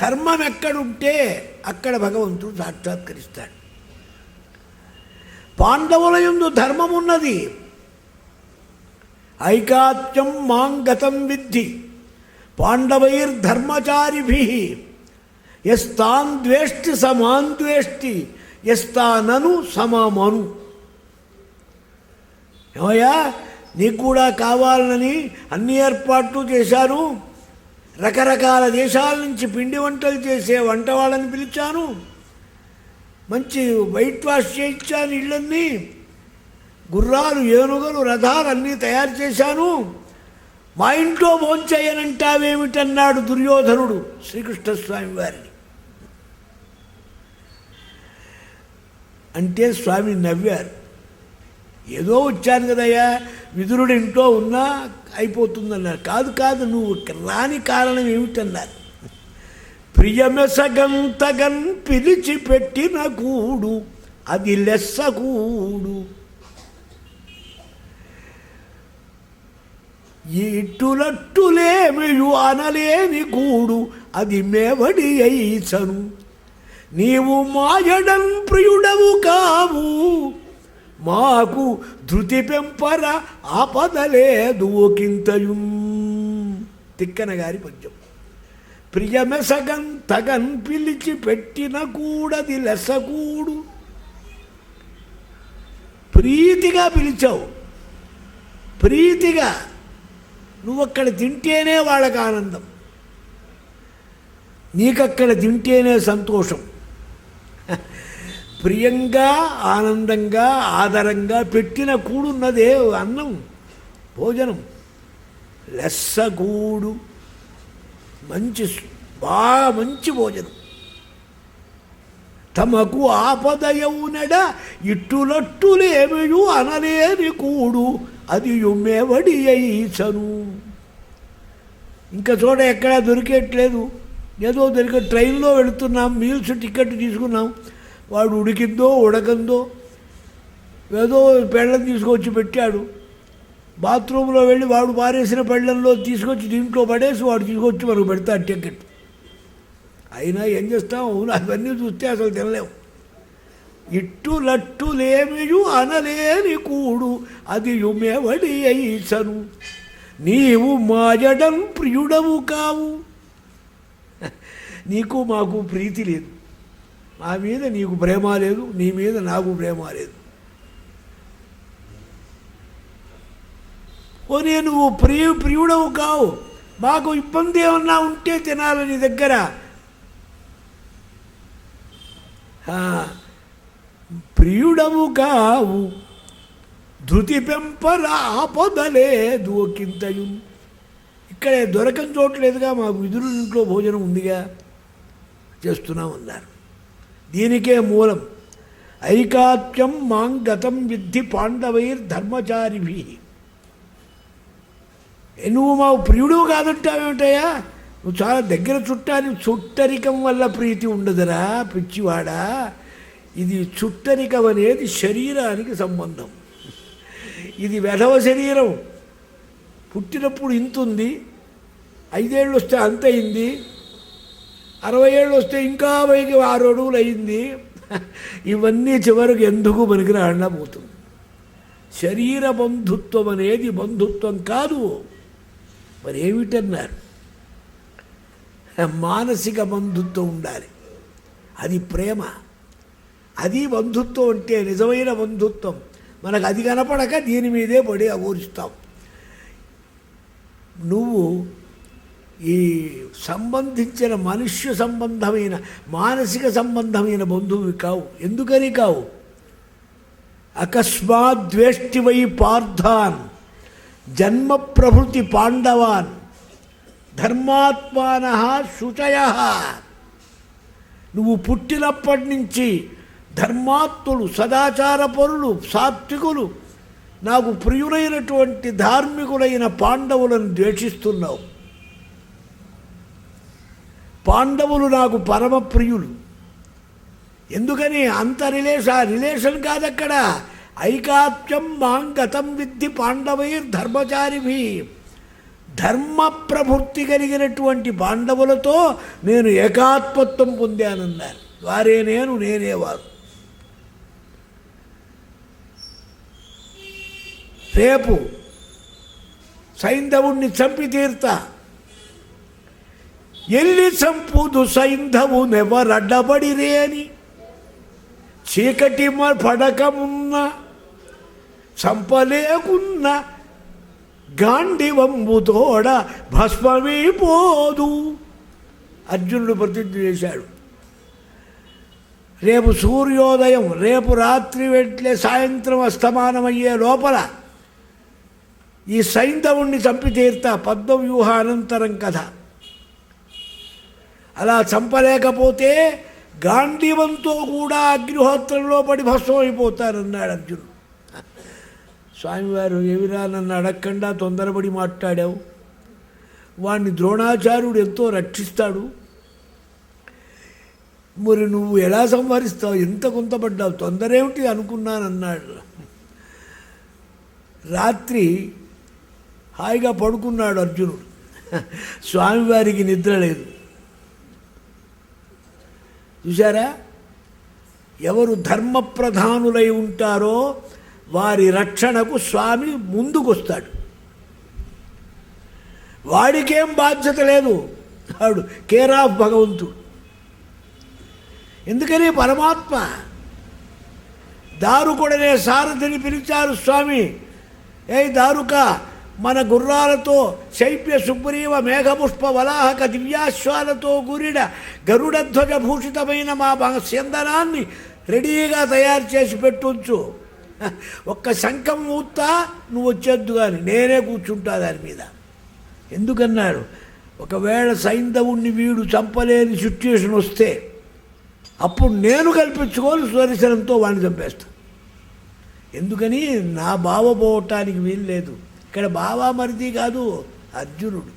ధర్మం ఎక్కడుంటే అక్కడ భగవంతుడు సాక్షాత్కరిస్తాడు. పాండవుల ఎందు ధర్మం ఉన్నది ఐకాత్యం మాంగతం విద్ధి. పాండవైర్ధర్మచారిభి. ఎస్తాన్ ద్వేష్టి సమాన్ ద్వేష్టి. ఎస్తానను సమామను. ఏమయ్యా నీకు కూడా కావాలని అన్ని ఏర్పాట్లు చేశారు. రకరకాల దేశాల నుంచి పిండి వంటలు చేసే వంట వాళ్ళని పిలిచాను. మంచి వైట్ వాష్ చేయించాను ఇళ్ళన్నీ. గుర్రాలు ఏనుగలు రథాలు అన్నీ తయారు చేశాను. మా ఇంట్లో భోంచేయనంటావేమిటన్నాడు దుర్యోధనుడు శ్రీకృష్ణస్వామి వారిని. అంటే స్వామి నవ్వారు. ఏదో వచ్చాను కదయ్యా. విదురుడు ఇంట్లో ఉన్నా అయిపోతుందన్నారు. కాదు కాదు నువ్వు రాని కారణం ఏమిటన్నారు? ప్రియమెసగంతగన్ పిలిచిపెట్టిన కూడు అది లెస్స కూడు ఇట్టులట్టులేమియు అనలేని కూడు అది మేవడి అయిసను. నీవు మాయడం ప్రియుడవు కావు. మాకు ధృతి పెంపర ఆపదలేదు ఒకంతయున్ తిక్కన గారి పద్యం. ప్రియమెసగన్ తగన్ పిలిచి పెట్టిన కూడది లెసకూడు. ప్రీతిగా పిలిచావు. ప్రీతిగా నువ్వు అక్కడ తింటేనే వాళ్ళకి ఆనందం. నీకక్కడ తింటేనే సంతోషం. ప్రియంగా ఆనందంగా ఆదరంగా పెట్టిన కూడున్నదే అన్నం భోజనం. లెస్సగూడు మంచి బాగా మంచి భోజనం. తమకు ఆపదయవునడ ఇట్టులట్టులేమియు అనలేని కూడు అది యుమ్మేవడి అయిసను. ఇంకా చోట ఎక్కడా దొరికేట్లేదు. ఏదో దొరికే ట్రైన్లో వెళుతున్నాం మీల్స్ టికెట్ తీసుకున్నాం వాడు ఉడికిందో ఉడకందో ఏదో పెళ్ళం తీసుకొచ్చి పెట్టాడు. బాత్రూంలో వెళ్ళి వాడు పారేసిన పెళ్ళంలో తీసుకొచ్చి దీంట్లో పడేసి వాడు తీసుకొచ్చి మనకు పెడతాడు టికెట్. అయినా ఏం చేస్తాం? అవును అవన్నీ చూస్తే అసలు తినలేము ఇట్టు లట్టులేమియు అనలేని కూడు అది యుమెవడి అయిసను. నీవు మాజడం ప్రియుడవు కావు. నీకు మాకు ప్రీతి లేదు. నా మీద నీకు ప్రేమ లేదు నీ మీద నాకు ప్రేమ లేదు. పోనీ నువ్వు ప్రియ ప్రియుడవు కావు. మాకు ఇబ్బంది ఏమన్నా ఉంటే తినాలి నీ దగ్గర. ప్రియుడవు కావు. ధృతి పెంపర ఆపదలేదు ఒకంతయు ఇక్కడే దొరకని చోట్లేదుగా మాకు విధులు ఇంట్లో భోజనం ఉందిగా. చేస్తున్నామన్నారు. దీనికే మూలం. ఐకాత్యం మాం గతం విద్ధి పాండవైర్ ధర్మచారిభి. నువ్వు మా ప్రియుడు కాదంటావేమిటయ్యా? నువ్వు చాలా దగ్గర చుట్టాని చుట్టరికం వల్ల ప్రీతి ఉండదురా పిచ్చివాడా. ఇది చుట్టరికం అనేది శరీరానికి సంబంధం. ఇది వెధవ శరీరం. పుట్టినప్పుడు ఇంతుంది ఐదేళ్ళు వస్తే అంత అయింది అరవై ఏళ్ళు వస్తే ఇంకా పైకి ఆరు అడుగులు అయింది ఇవన్నీ చివరికి ఎందుకు పనికి రాకుండా పోతుంది. శరీర బంధుత్వం అనేది బంధుత్వం కాదు. మరి ఏమిటన్నారు మానసిక బంధుత్వం ఉండాలి. అది ప్రేమ. అది బంధుత్వం అంటే నిజమైన బంధుత్వం. మనకు అది కనపడక దీని మీదే పడి అఘోరిస్తాం. నువ్వు ఈ సంబంధించిన మనుష్య సంబంధమైన మానసిక సంబంధమైన బంధువు కావు. ఎందుకని కావు? అకస్మాత్ ద్వేష్టివై పార్థాన్ జన్మ ప్రభృతి పాండవాన్ ధర్మాత్మాన శుచయ. నువ్వు పుట్టినప్పటి నుంచి ధర్మాత్ములు సదాచార పరులు సాత్వికులు నాకు ప్రియులైనటువంటి ధార్మికులైన పాండవులను ద్వేషిస్తున్నావు. పాండవులు నాకు పరమ ప్రియులు ఎందుకని అంత రిలేషన్ ఆ రిలేషన్ కాదక్కడ. ఐకాత్యం మాంగతం విద్ధి పాండవైర్ ధర్మచారిభి. ధర్మ ప్రవృత్తి కలిగినటువంటి పాండవులతో నేను ఏకాత్మత్వం పొందానన్నారు. వారే నేను నేనేవారు రేపు సైంధవుణ్ణి చంపి తీర్తా. ఎల్లి చంపుదు సైంధవు నెవరడ్డబడిరే అని. చీకటి పడకమున్న చంపలేకున్న గాండివంబుతోడ భస్మమైపోదు అర్జునుడు ప్రతిజ్ఞ చేశాడు. రేపు సూర్యోదయం రేపు రాత్రి వెంటనే సాయంత్రం అస్తమానమయ్యే లోపల ఈ సైంధవుణ్ణి చంపి తీర్తా పద్మవ్యూహానంతరం కథ. అలా చంపలేకపోతే గాంధీవంతో కూడా అగ్నిహోత్రంలో పడి భస్మమైపోతారన్నాడు అర్జునుడు. స్వామివారు ఏమిరా నన్ను అడగకుండా తొందరపడి మాట్లాడావు? వాణ్ణి ద్రోణాచార్యుడు ఎంతో రక్షిస్తాడు. మరి నువ్వు ఎలా సంహరిస్తావు? ఎంత కొంతపడ్డావు తొందర ఏమిటి అనుకున్నానన్నాడు. రాత్రి హాయిగా పడుకున్నాడు అర్జునుడు. స్వామివారికి నిద్ర లేదు. చూసారా ఎవరు ధర్మప్రధానులై ఉంటారో వారి రక్షణకు స్వామి ముందుకొస్తాడు. వాడికేం బాధ్యత లేదు. వాడు కేర్ ఆఫ్ భగవంతుడు. ఎందుకని పరమాత్మ దారుకుడనే సారథిని పిలిచారు స్వామి. ఏ దారుక మన గుర్రాలతో శైప్య సుగ్రీవ మేఘపుష్ప వలాహక దివ్యాశ్వాలతో గురిడ గరుడధ్వజ భూషితమైన మా బ- చందనాన్ని రెడీగా తయారు చేసి పెట్టుంచు. ఒక్క శంఖం ఊత్తా నువ్వు వచ్చేద్దు కానీ నేనే కూర్చుంటా దాని మీద. ఎందుకన్నాడు ఒకవేళ సైంధవుణ్ణి వీడు చంపలేని సిచ్యుయేషన్ వస్తే అప్పుడు నేను కల్పించుకోని స్వరిశనంతో వాడిని చంపేస్తాను ఎందుకని? నా బావ పోవటానికి వీలు లేదు. ఇక్కడ బావా మరిది కాదు అర్జునుడు.